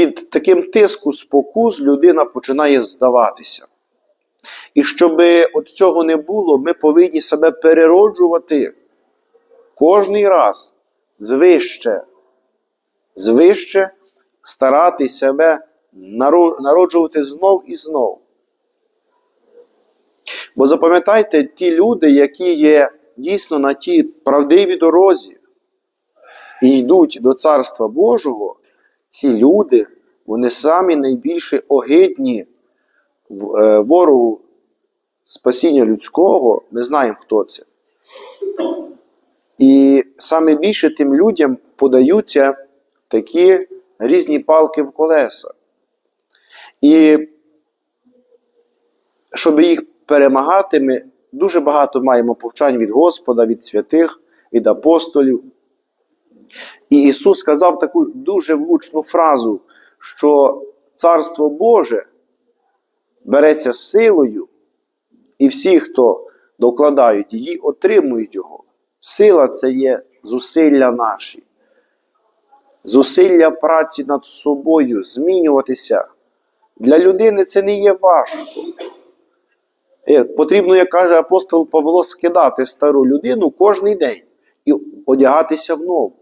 під таким тиском спокус людина починає здаватися. І щоб от цього не було, ми повинні себе перероджувати кожний раз звище, звище старатись себе народжувати знов і знов. Бо запам'ятайте, ті люди, які є дійсно на тій правдивій дорозі і йдуть до Царства Божого, ці люди, вони самі найбільше огидні е, ворогу спасіння людського, ми знаємо, хто це. І саме більше тим людям подаються такі різні палки в колеса. І щоб їх перемагати, ми дуже багато маємо повчань від Господа, від святих, від апостолів. І Ісус сказав таку дуже влучну фразу, що Царство Боже береться силою, і всі, хто докладають її, отримують його. Сила це є зусилля наші, зусилля праці над собою, змінюватися. Для людини це не є важко. Е, Потрібно, як каже апостол Павло, скидати стару людину кожний день і одягатися в нову.